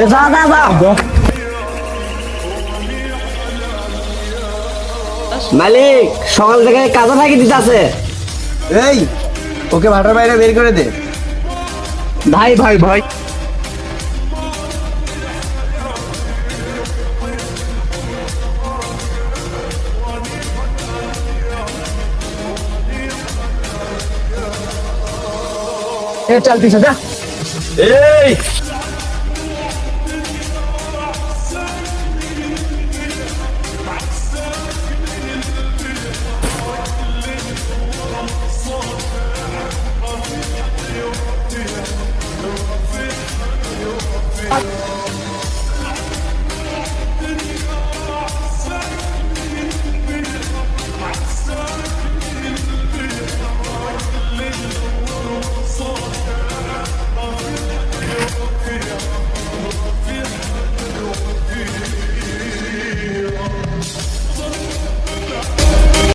এ যা যা যা। মালিক সকাল থেকে কাজে থাকি দিতেছে। এই ওকে ভাটার বাইরে বের করে দে। ভাই ভাই ভাই। এ চল পিছে যা। এই Bye.